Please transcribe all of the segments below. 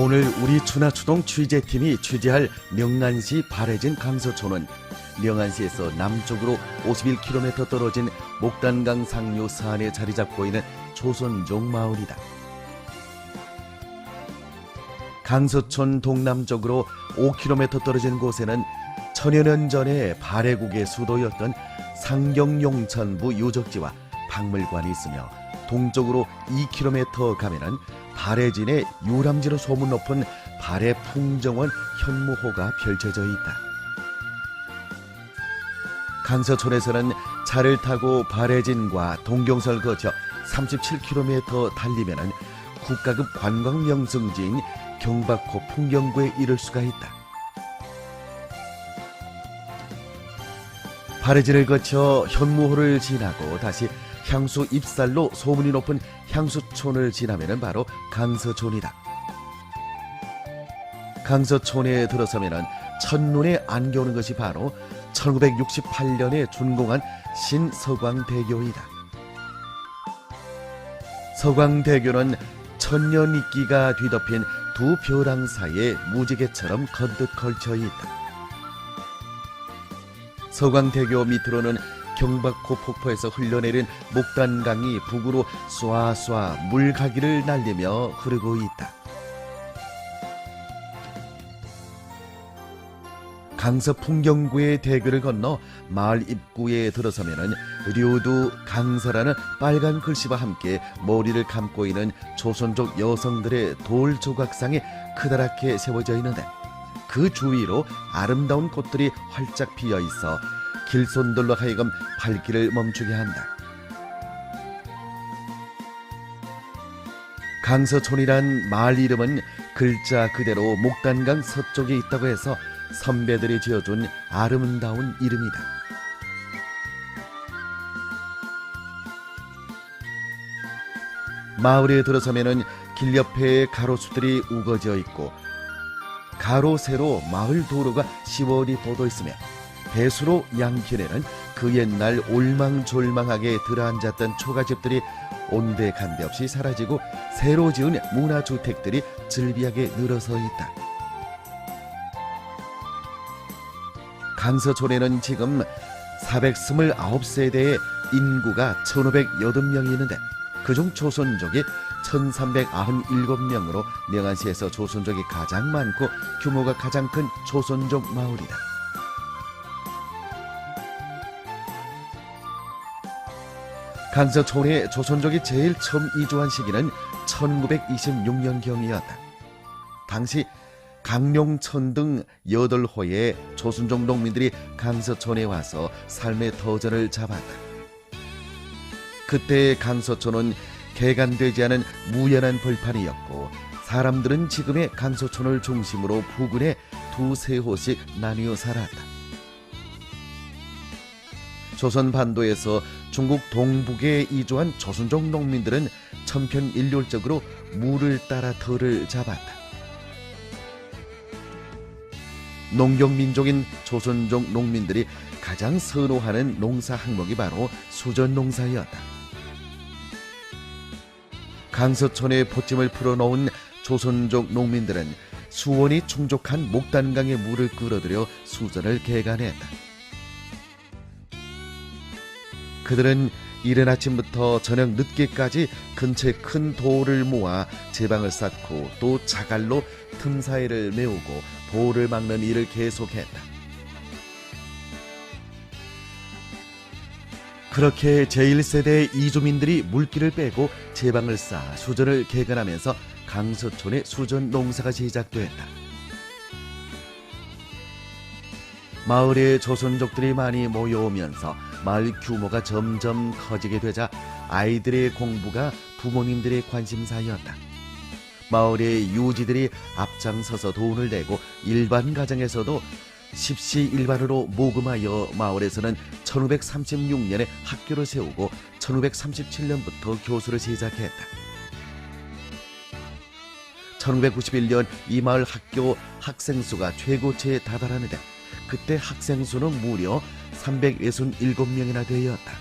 오늘 우리 추나추동 취재팀이 취재할 명안시 바래진 강서촌은 명안시에서 남쪽으로 51km 떨어진 목단강 상류 산에 자리 잡고 있는 조선족 마을이다. 강서촌 동남쪽으로 5km 떨어진 곳에는 천여 년 전에 발해국의 수도였던 상경용천부 유적지와 박물관이 있으며 동쪽으로 2km 가면은 발해진의 유람지로 소문 높은 발해 풍정원 현무호가 펼쳐져 있다. 강서촌에서는 차를 타고 발해진과 동경설 거쳐 37km 달리면은 국가급 관광 명승지인 경박호 풍경구에 이를 수가 있다. 발해진을 거쳐 현무호를 지나고 다시 향수 입살로 소문이 높은 향수촌을 지나면은 바로 강서촌이다. 강서촌에 들어서면은 첫눈에 안겨오는 것이 바로 1968년에 준공한 신서광대교이다. 서광대교는 천년 이끼가 뒤덮인 두 벼랑 사이에 무지개처럼 건듯 걸쳐 있다. 서광대교 밑으로는 경박호 폭포에서 흘러내린 목단강이 북으로 쏴쏴 물가기를 날리며 흐르고 있다. 강서 풍경구의 대교를 건너 마을 입구에 들어서면은 류두 강서라는 빨간 글씨와 함께 머리를 감고 있는 조선족 여성들의 돌 조각상이 크다랗게 세워져 있는데 그 주위로 아름다운 꽃들이 활짝 피어 있어 길손들로 하여금 발길을 멈추게 한다. 강서촌이란 마을 이름은 글자 그대로 목단강 서쪽에 있다고 해서 선배들이 지어준 아름다운 이름이다. 마을에 들어서면은 길 옆에 가로수들이 우거져 있고 가로 세로 마을 도로가 시원히 뻗어 있으며 배수로 양편에는 그 옛날 올망졸망하게 들어앉았던 초가집들이 온데간데 없이 사라지고 새로 지은 문화주택들이 즐비하게 늘어서 있다. 강서촌에는 지금 429세대의 인구가 1508명이 있는데 그중 조선족이 1397명으로 명안시에서 조선족이 가장 많고 규모가 가장 큰 조선족 마을이다. 강서촌에 조선족이 제일 처음 이주한 시기는 1926년경이었다. 당시 강룡천 등 여덟 호의 조선족 농민들이 강서촌에 와서 삶의 터전을 잡았다. 그때 강서촌은 개간되지 않은 무연한 벌판이었고 사람들은 지금의 강서촌을 중심으로 부근에 두세 호씩 나뉘어 살았다. 조선 반도에서 중국 동북에 이주한 조선족 농민들은 천편일률적으로 물을 따라 터를 잡았다. 농경 민족인 조선족 농민들이 가장 선호하는 농사 항목이 바로 수전 농사였다. 강서촌에 포찜을 풀어놓은 조선족 농민들은 수온이 충족한 목단강의 물을 끌어들여 수전을 개간했다. 그들은 이른 아침부터 저녁 늦게까지 근처에 큰 돌을 모아 제방을 쌓고 또 자갈로 틈 사이를 메우고 돌을 막는 일을 계속했다. 그렇게 제1세대 이주민들이 물기를 빼고 제방을 쌓아 수전을 개간하면서 강서촌의 수전 농사가 시작됐다. 마을에 조선족들이 많이 모여오면서 마을 규모가 점점 커지게 되자 아이들의 공부가 부모님들의 관심사였다. 마을의 유지들이 앞장서서 돈을 내고 일반 가정에서도 십시일반으로 모금하여 마을에서는 1536년에 학교를 세우고 1537년부터 교수를 시작했다. 1991년 이 마을 학교 학생 수가 최고치에 다다르는데 그때 학생 수는 무려 367명이나 되었다.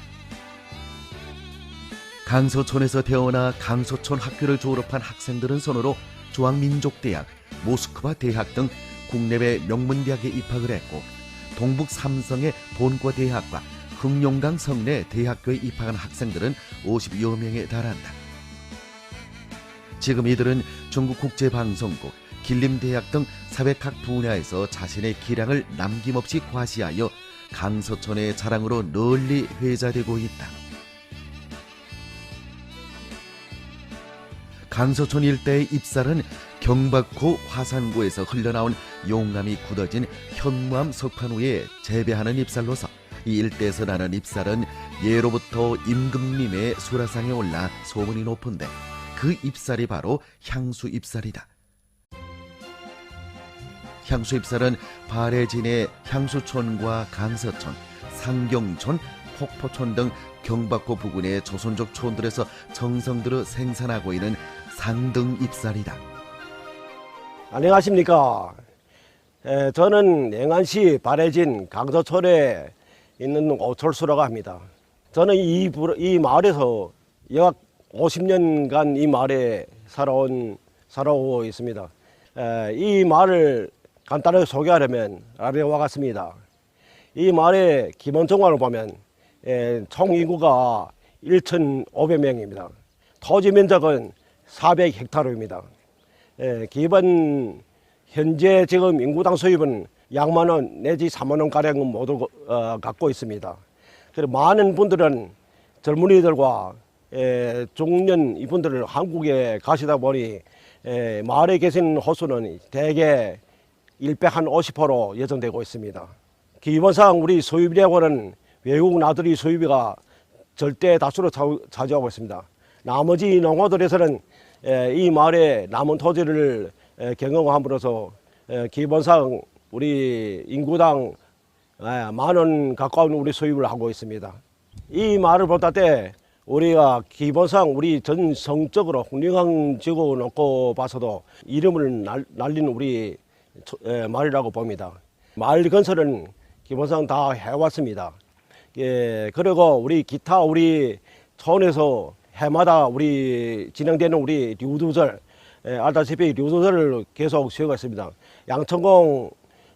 강서촌에서 태어나 강서촌 학교를 졸업한 학생들은 손으로 중앙민족대학, 모스크바 대학 등 국내외 명문대학에 입학을 했고 동북 삼성의 본과대학과 흑룡강 성내 대학교에 입학한 학생들은 50여 명에 달한다. 지금 이들은 중국 국제방송국, 길림대학 등 사회학 분야에서 자신의 기량을 남김없이 과시하여 강서촌의 자랑으로 널리 회자되고 있다. 강서촌 일대의 입살은 경박호 화산구에서 흘러나온 용암이 굳어진 현무암 석판 위에 재배하는 입살로서 이 일대에서 나는 입살은 예로부터 임금님의 수라상에 올라 소문이 높은데 그 입살이 바로 향수 입살이다. 향수 입살은 발해진의 향수촌과 강서촌, 상경촌, 폭포촌 등 경박호 부근의 조선족 촌들에서 정성 들여 생산하고 있는 상등 입살이다. 안녕하십니까. 에, 저는 영안시 발해진 강서촌에 있는 오철수라고 합니다. 저는 이, 부- 이 마을에서 약 50년간 이 마을에 살아온, 살아오고 있습니다. 에, 이 마을을 간단하게 소개하려면 아래와 같습니다. 이 마을의 기본 정황을 보면 에, 총 인구가 1,500명입니다. 토지 면적은 400헥타르입니다. 예, 기본 현재 지금 인구당 수입은 양만 원 내지 3만 원 가량은 모두 어, 갖고 있습니다. 그리고 많은 분들은 젊은이들과 예, 중년 이분들을 한국에 가시다 보니 예, 마을에 계신 호수는 대개 일배 한 50%로 예정되고 있습니다. 기본상 우리 수입이라고는 외국 나들이 수입이가 절대 다수로 차- 차지하고 있습니다. 나머지 농어들에서는 에, 이 마을의 남은 토지를 에, 경영함으로써 에, 기본상 우리 인구당 만 원 가까운 우리 수입을 하고 있습니다. 이 마을을 보다 때 우리가 기본상 우리 전 성적으로 홍림강 지구 놓고 봐서도 이름을 날, 날린 우리 초- 에, 마을이라고 봅니다. 마을 건설은 기본상 다 해왔습니다. 예, 그리고 우리 기타 우리 촌에서 해마다 우리 진행되는 우리 류두절 예, 알다시피 류두절을 계속 있습니다. 양천공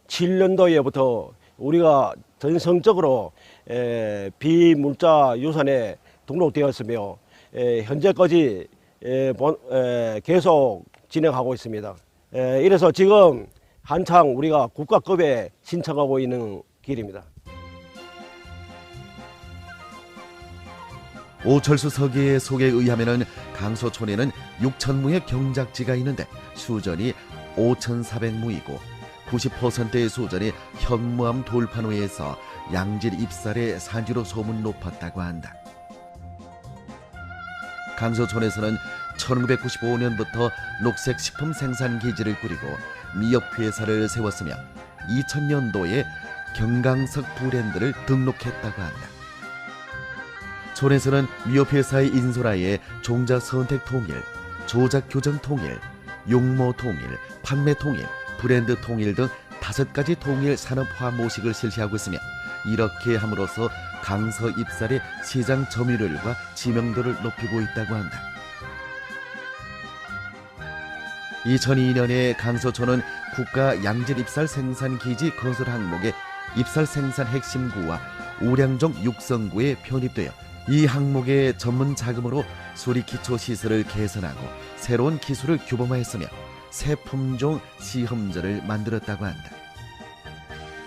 7년도에부터 우리가 전성적으로 에, 비물자 유산에 등록되었으며 에, 현재까지 에, 본- 에, 계속 진행하고 있습니다. 에, 이래서 지금 한창 우리가 국가급에 신청하고 있는 길입니다. 오철수 서기의 소개에 의하면은 강서촌에는 6천무의 경작지가 있는데 수전이 5,400무이고 90%의 수전이 현무암 돌판 위에서 양질 입살의 산지로 소문 높았다고 한다. 강서촌에서는 1995년부터 녹색 식품 생산 기지를 꾸리고 미역 회사를 세웠으며 2000년도에 경강석 브랜드를 등록했다고 한다. 촌에서는 미협회사의 인소라에 종자 선택 통일, 조작 교정 통일, 용모 통일, 판매 통일, 브랜드 통일 등 다섯 가지 통일 산업화 모식을 실시하고 있으며 이렇게 함으로써 강서 입살의 시장 점유율과 지명도를 높이고 있다고 한다. 2002년에 강서촌은 국가 양질 입살 생산 기지 건설 항목에 입살 생산 핵심구와 우량종 육성구에 편입되어 이 항목의 전문 자금으로 수리 기초 시설을 개선하고 새로운 기술을 규범화했으며 새 품종 시험전을 만들었다고 한다.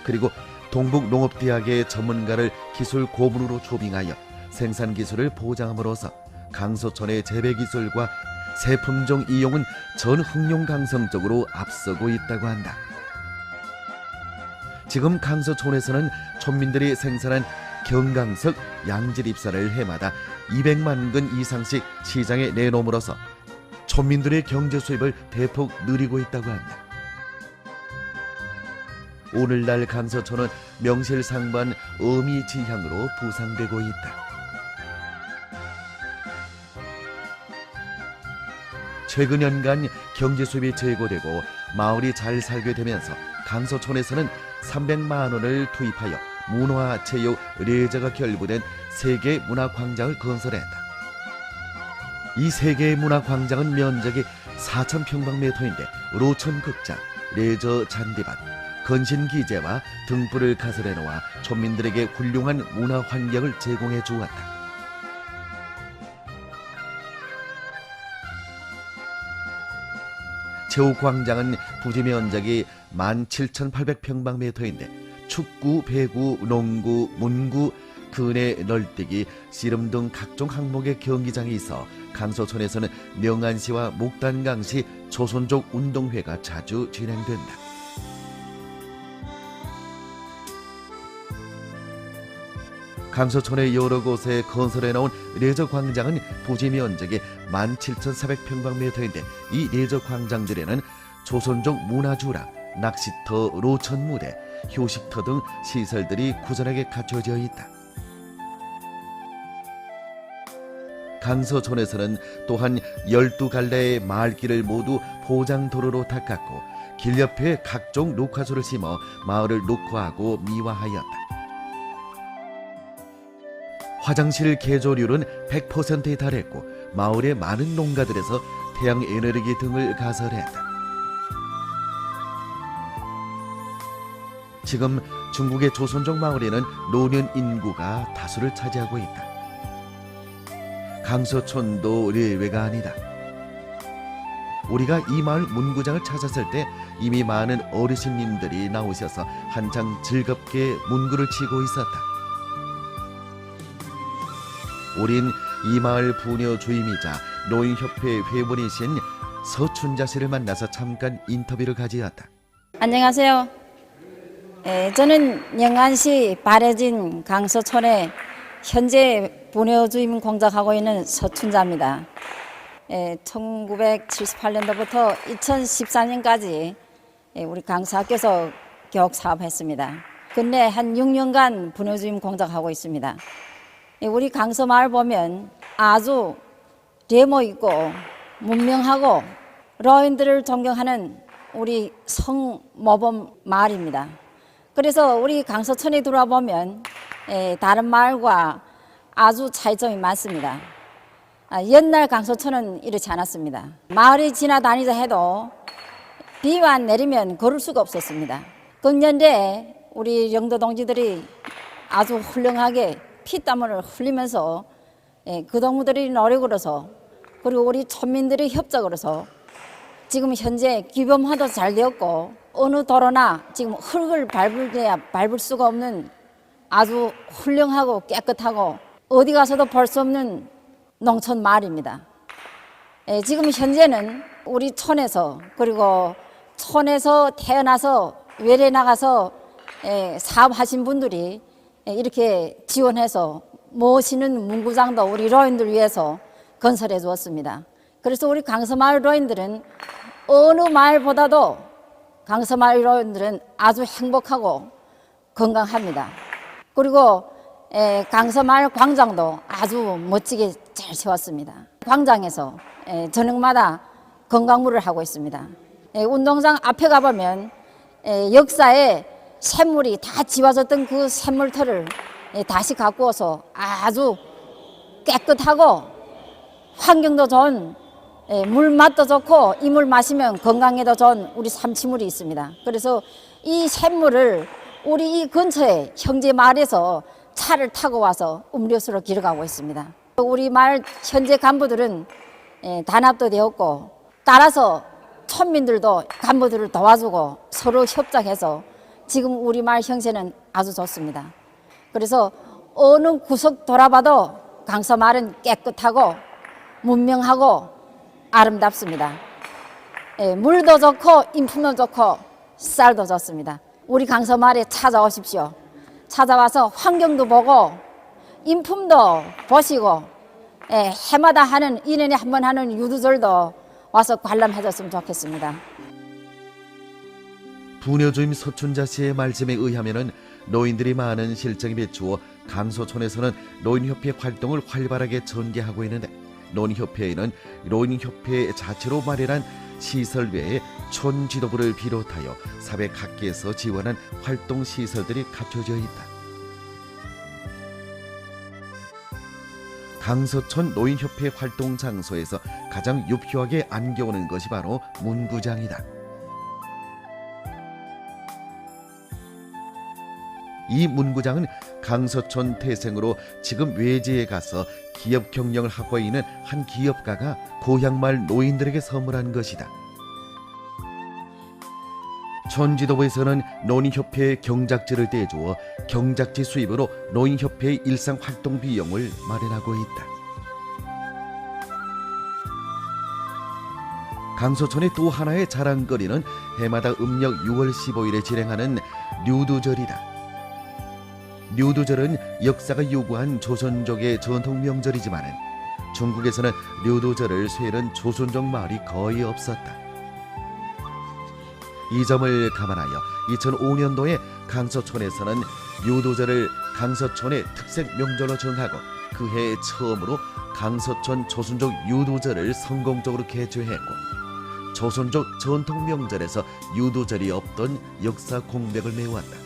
그리고 동북농업대학의 전문가를 기술 고문으로 초빙하여 생산 기술을 보장함으로써 강서촌의 재배 기술과 새 품종 이용은 전 흑룡 강성 쪽으로 앞서고 있다고 한다. 지금 강서촌에서는 촌민들이 생산한 경강석 양질 입살을 해마다 200만 근 이상씩 시장에 내놓음으로써 촌민들의 경제 수입을 대폭 늘리고 있다고 한다. 오늘날 강서촌은 명실상부한 어미지향으로 부상되고 있다. 최근 연간 경제 수입이 제고되고 마을이 잘 살게 되면서 강서촌에서는 300만 원을 투입하여 문화, 체육, 레저가 결부된 세계 문화 광장을 건설했다. 이 세계 문화 광장은 면적이 4,000평방미터인데 로천 극장, 레저 잔디밭, 건신 기재와 등불을 가설해 놓아 촌민들에게 훌륭한 문화 환경을 제공해 주었다. 체육광장은 부지 면적이 17,800평방미터인데 축구, 배구, 농구, 문구, 근해 널뛰기, 씨름 등 각종 항목의 경기장이 있어 강서촌에서는 명안시와 목단강시 조선족 운동회가 자주 진행된다. 강서촌의 여러 곳에 건설해 놓은 레저 광장은 부지 면적이 17,400평방미터인데 이 레저 광장들에는 조선족 문화주랑, 낚시터, 로천 무대, 휴식터 등 시설들이 구전하게 갖춰져 있다. 강서촌에서는 또한 12갈래의 마을길을 모두 포장도로로 닦았고 길 옆에 각종 녹화수를 심어 마을을 녹화하고 미화하였다. 화장실 개조률은 100%에 달했고 마을의 많은 농가들에서 태양 에너지 등을 가설했다. 지금 중국의 조선족 마을에는 노년 인구가 다수를 차지하고 있다. 강서촌도 예외가 아니다. 우리가 이 마을 문구장을 찾았을 때 이미 많은 어르신님들이 나오셔서 한창 즐겁게 문구를 치고 있었다. 우린 이 마을 부녀 주임이자 노인협회 회원이신 서춘자 씨를 만나서 잠깐 인터뷰를 가지었다. 안녕하세요. 에, 저는 영안시 바래진 강서촌에 현재 부녀 주임 공작하고 있는 서춘자입니다. 1978년도부터 2014년까지 우리 강서학교에서 교육 사업했습니다. 근래 한 6년간 부녀주임 공작하고 있습니다. 예, 우리 강서 마을 보면 아주 레모 있고 문명하고 러인들을 존경하는 우리 성모범 마을입니다. 그래서 우리 강서천에 들어와 보면 에, 다른 마을과 아주 차이점이 많습니다. 아, 옛날 강서천은 이렇지 않았습니다. 마을이 지나다니자 해도 비만 내리면 걸을 수가 없었습니다. 근년에 우리 영도 동지들이 아주 훌륭하게 피땀을 흘리면서 예, 그 동무들이 노력으로서 그리고 우리村민들의 협작으로서 지금 현재 규범화도 잘 되었고 어느 도로나 지금 흙을 밟을래야 밟을 수가 없는 아주 훌륭하고 깨끗하고 어디 가서도 볼 수 없는 농촌 마을입니다. 예, 지금 현재는 우리 촌에서 그리고 촌에서 태어나서 외래 나가서 예, 사업하신 분들이 예, 이렇게 지원해서 모시는 문구장도 우리 로인들 위해서 건설해 주었습니다. 그래서 우리 강서마을 로인들은 어느 마을보다도 강서마을 로인들은 아주 행복하고 건강합니다. 그리고 에, 강서마을 광장도 아주 멋지게 잘 세웠습니다. 광장에서 에, 저녁마다 건강물을 하고 있습니다. 에, 운동장 앞에 가보면 에, 역사에 샘물이 다 지워졌던 그 샘물터를 에, 다시 갖고 와서 아주 깨끗하고 환경도 좋은 예, 물 맛도 좋고 이 물 마시면 건강에도 좋은 우리 삼치물이 있습니다. 그래서 이 샘물을 우리 이 근처에 형제 마을에서 차를 타고 와서 음료수로 길어가고 있습니다. 우리 마을 현재 간부들은 예, 단합도 되었고 따라서村민들도 간부들을 도와주고 서로 협작해서 지금 우리 마을 형세는 아주 좋습니다. 그래서 어느 구석 돌아봐도 강서 마을은 깨끗하고 문명하고 아름답습니다. 예, 물도 좋고 인품도 좋고 쌀도 좋습니다. 우리 강서 마을에 찾아오십시오. 찾아와서 환경도 보고 인품도 보시고 예, 해마다 하는 1년에 한 번 하는 유두절도 와서 관람해 줬으면 좋겠습니다. 부녀주임 서춘자 씨의 말씀에 의하면은 노인들이 많은 실정에 비추어 강서촌에서는 노인협회 활동을 활발하게 전개하고 있는데 노인협회에는 노인협회 자체로 마련한 시설 외에 촌 지도부를 비롯하여 사회 각계에서 지원한 활동 시설들이 갖춰져 있다. 강서천 노인협회 활동 장소에서 가장 유효하게 안겨오는 것이 바로 문구장이다. 이 문구장은 강서촌 태생으로 지금 외지에 가서 기업 경영을 하고 있는 한 기업가가 고향마을 노인들에게 선물한 것이다. 촌지도부에서는 노인협회에 경작지를 떼주어 경작지 수입으로 노인협회의 일상 활동 비용을 마련하고 있다. 강서촌의 또 하나의 자랑거리는 해마다 음력 6월 15일에 진행하는 류두절이다. 류두절은 역사가 요구한 조선족의 전통 명절이지만 중국에서는 류두절을 쇠는 조선족 마을이 거의 없었다. 이 점을 감안하여 2005년도에 강서촌에서는 류두절을 강서촌의 특색 명절로 정하고 그해 처음으로 강서촌 조선족 유두절을 성공적으로 개최했고 조선족 전통 명절에서 유두절이 없던 역사 공백을 메웠다.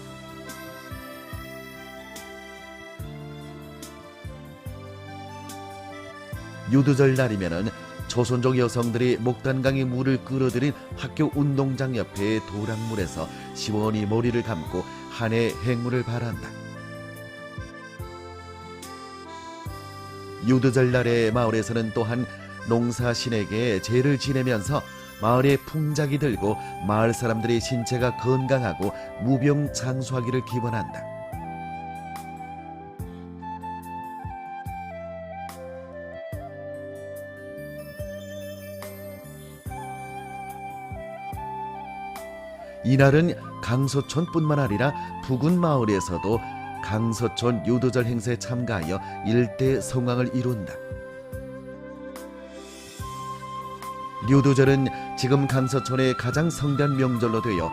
유두절 날이면은 조선족 여성들이 목단강에 물을 끌어들인 학교 운동장 옆에 도랑물에서 시원히 머리를 감고 한 해 행운을 바란다. 유두절 날에 마을에서는 또한 농사신에게 제를 지내면서 마을에 풍작이 들고 마을 사람들의 신체가 건강하고 무병장수하기를 기원한다. 이날은 강서촌뿐만 아니라 부근 마을에서도 강서촌 유도절 행사에 참가하여 일대 성황을 이룬다. 류두절은 지금 강서촌의 가장 성대한 명절로 되어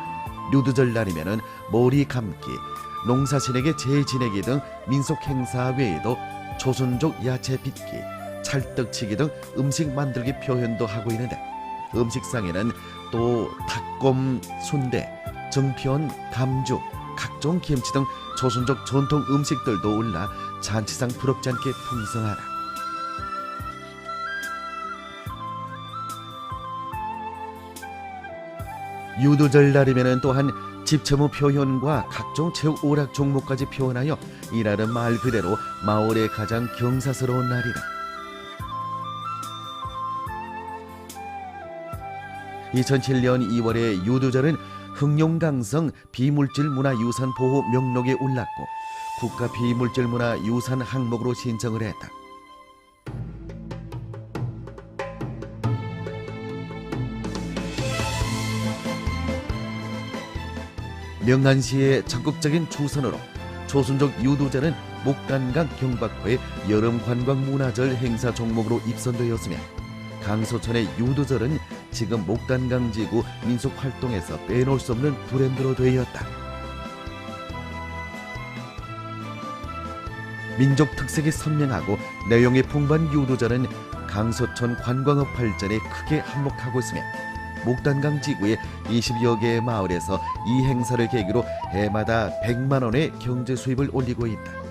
류두절 날이면은 머리 감기, 농사신에게 제 지내기 등 민속 행사 외에도 조선족 야채 빚기, 찰떡치기 등 음식 만들기 표현도 하고 있는데 음식상에는 또 닭곰, 순대, 정편, 감죽, 각종 김치 등 조선족 전통 음식들도 올라 잔치상 부럽지 않게 풍성하다. 유도절 날이면은 또한 집처무 표현과 각종 체육 오락 종목까지 표현하여 이날은 말 그대로 마을의 가장 경사스러운 날이다. 2007년 2월에 유두절은 흑룡강성 비물질 문화유산 보호 명록에 올랐고 국가 비물질 문화 유산 항목으로 신청을 했다. 명안시의 적극적인 추선으로 조선족 유도제는 목단강 경박호의 여름 관광 문화절 행사 종목으로 입선되었으며 강서천의 유도절은 지금 목단강 지구 민속 활동에서 빼놓을 수 없는 브랜드로 되었다. 민족 특색이 선명하고 내용이 풍부한 유도절은 강서천 관광업 발전에 크게 한몫하고 있으며 목단강 지구의 20여 개의 마을에서 이 행사를 계기로 해마다 100만 원의 경제 수입을 올리고 있다.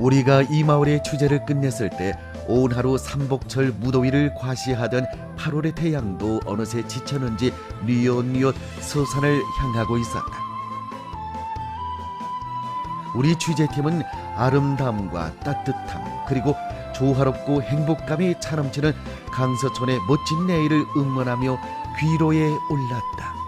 우리가 이 마을의 취재를 끝냈을 때 온 하루 삼복철 무더위를 과시하던 8월의 태양도 어느새 지쳤는지 뉘엿뉘엿 서산을 향하고 있었다. 우리 취재팀은 아름다움과 따뜻함 그리고 조화롭고 행복감이 차넘치는 강서촌의 멋진 내일을 응원하며 귀로에 올랐다.